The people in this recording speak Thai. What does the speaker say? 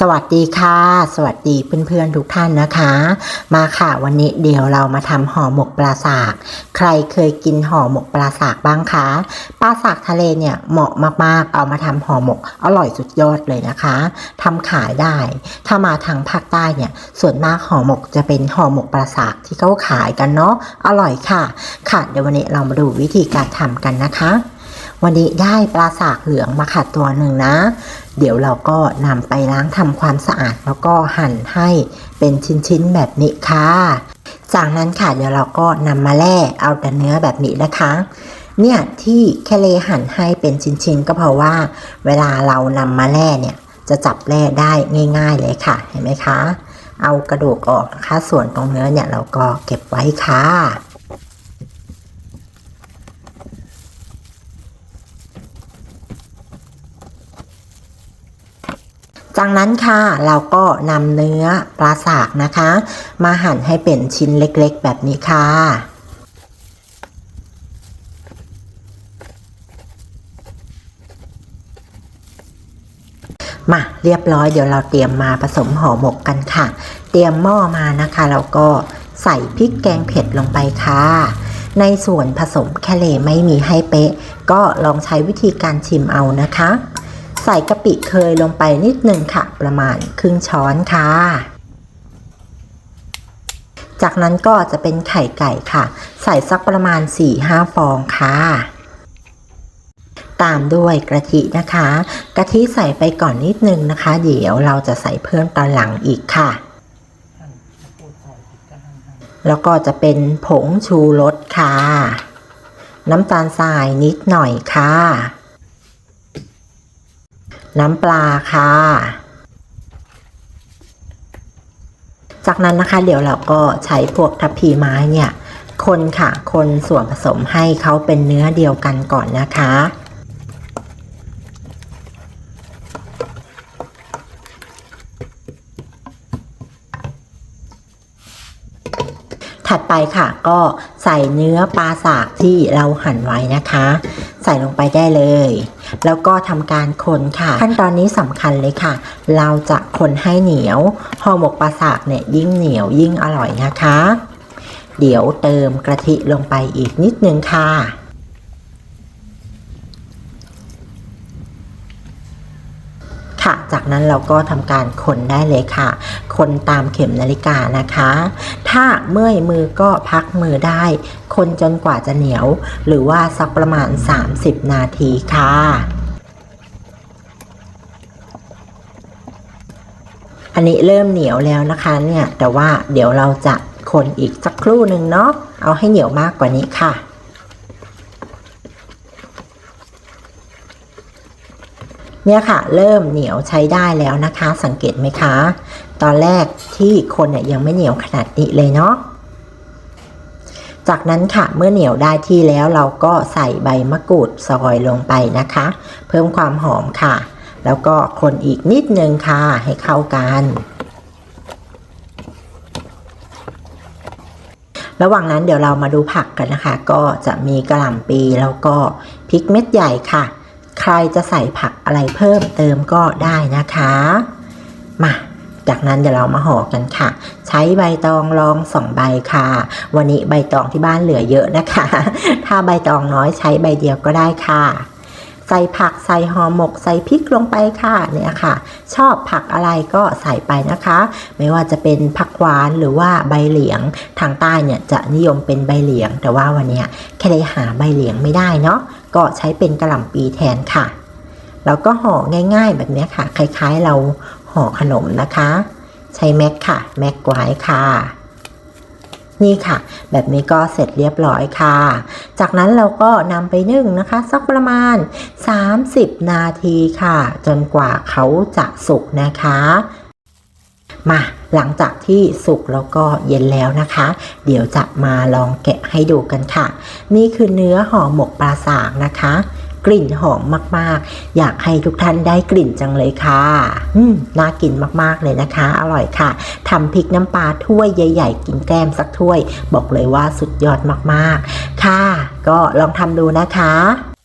สวัสดีค่ะ สวัสดีเพื่อนๆทุกท่านนะคะ มาค่ะวันนี้เดี๋ยวเรามาทำห่อหมกปลาสาก ใครเคยกินห่อหมกปลาสากบ้างคะปลาสากทะเลเนี่ยเหมาะมากๆ เอามาทำห่อหมกอร่อยสุดยอดเลยนะคะทำขายได้ ถ้ามาทางภาคใต้เนี่ยส่วนมากห่อหมกจะเป็นห่อหมกปลาสากที่เขาขายกันเนาะอร่อยค่ะ ค่ะเดี๋ยววันนี้เรามาดูวิธีการทำกันนะคะ วันนี้ได้ปลาสากเหลืองมาค่ะตัวหนึ่งนะ เดี๋ยวเราก็นำไปล้างทำความสะอาดแล้วก็หั่นให้เป็นชิ้นๆแบบนี้ค่ะ จากนั้นค่ะเดี๋ยวเราก็นำมาแล่เอาแต่เนื้อแบบนี้นะคะเนี่ยที่แคเลหั่นให้เป็นชิ้นๆ ก็เพราะว่า เวลาเรานำมาแล่เนี่ยจะจับแล่ได้ง่าย ๆ เลยค่ะ เห็นไหมคะ เอากระดูกออกนะคะ ส่วนตรงเนื้อเนี่ยเราก็เก็บไว้ค่ะ จากนั้นค่ะเราก็นำเนื้อปลาสากนะคะ มาหั่นให้เป็นชิ้นเล็กๆ แบบนี้ค่ะมาเรียบร้อยเดี๋ยวเราเตรียมมาผสมห่อหมกกันค่ะ เตรียมหม้อมานะคะ แล้วก็ใส่พริกแกงเผ็ดลงไปค่ะ ในส่วนผสมแคเลไม่มีให้เป๊ะ ก็ลองใช้วิธีการชิมเอานะคะ ใส่กะปิเคยลงไปนิดหนึ่งค่ะ ประมาณครึ่งช้อนค่ะ จากนั้นก็จะเป็นไข่ไก่ค่ะ ใส่สักประมาณ 4-5 ฟองค่ะ ตามด้วยกะทินะคะ กะทิใส่ไปก่อนนิดนึงนะคะ เดี๋ยวเราจะใส่เพิ่มตอนหลังอีกค่ะแล้วก็จะเป็นผงชูรสค่ะ น้ำตาลทรายนิดหน่อยค่ะ น้ำปลาค่ะ จากนั้นนะคะ เดี๋ยวเราก็ใช้พวกทัพพีไม้เนี่ย คนค่ะ คนส่วนผสมให้เขาเป็นเนื้อเดียวกันก่อนนะคะ ถัดไปค่ะก็ใส่เนื้อปลาสากที่เราหั่นไว้นะคะ ใส่ลงไปได้เลย แล้วก็ทำการคนค่ะ ขั้นตอนนี้สำคัญเลยค่ะ เราจะคนให้เหนียวห่อหมกปลาสากเนี่ยยิ่งเหนียวยิ่งอร่อยนะคะ เดี๋ยวเติมกะทิลงไปอีกนิดนึงค่ะ ค่ะ จากนั้นเราก็ทำการคนได้เลยค่ะ คนตามเข็มนาฬิกานะคะ ถ้าเมื่อยมือก็พักมือได้ คนจนกว่าจะเหนียว หรือว่าสักประมาณ 30 นาทีค่ะอันนี้เริ่มเหนียวแล้วนะคะเนี่ยแต่ว่าเดี๋ยวเราจะคนอีกสักครู่หนึ่งเนาะเอาให้เหนียวมากกว่านี้ค่ะ เนี่ยค่ะ เริ่มเหนียวใช้ได้แล้วนะคะ สังเกตไหมคะ ตอนแรกที่คนเนี่ยยังไม่เหนียวขนาดนี้เลยเนาะจากนั้นค่ะเมื่อเหนียวได้ที่แล้วเราก็ใส่ใบมะกรูดซอยลงไปนะคะ เพิ่มความหอมค่ะ แล้วก็คนอีกนิดนึงค่ะให้เข้ากัน ระหว่างนั้นเดี๋ยวเรามาดูผักกันนะคะ ก็จะมีกระหล่ำปีแล้วก็พริกเม็ดใหญ่ค่ะ รจะใส่ผักอะไรเพิ่มเติมก็ได้นะคะ มาจากนั้นเดี๋ยวเรามาห่อกันค่ะ ใช้ใบตองรองสองใบค่ะ วันนี้ใบตองที่บ้านเหลือเยอะนะคะ ถ้าใบตองน้อยใช้ใบเดียวก็ได้ค่ะ ใส่ผักใส่ห่อหมก ใส่พริกลงไปค่ะเนี่ยค่ะ ชอบผักอะไรก็ใส่ไปนะคะ ไม่ว่าจะเป็นผักหวานหรือว่าใบเหลียงทางใต้เนี่ยจะนิยมเป็นใบเหลียง แต่ว่าวันนี้แค่ได้หาใบเหลียงไม่ได้เนาะก็ใช้เป็นกระหล่ำปีแทนค่ะ แล้วก็ห่อง่ายๆแบบนี้ค่ะ คล้ายๆเราห่อขนมนะคะ ใช้แม็กค่ะ แม็กไว้ค่ะ นี่ค่ะ แบบนี้ก็เสร็จเรียบร้อยค่ะ จากนั้นเราก็นำไปนึ่งนะคะ สักประมาณ 30 นาทีค่ะ จนกว่าเขาจะสุกนะคะ มาหลังจากที่สุกแล้วก็เย็นแล้วนะคะ เดี๋ยวจะมาลองแกะให้ดูกันค่ะ นี่คือเนื้อห่อหมกปลาสากนะคะ กลิ่นหอมมากๆ อยากให้ทุกท่านได้กลิ่นจังเลยค่ะอืมน่ากินมากๆเลยนะคะ อร่อยค่ะทำพริกน้ำปลาถ้วยใหญ่ ๆ กินแก้มสักถ้วย บอกเลยว่าสุดยอดมากๆ ค่ะ ก็ลองทำดูนะคะ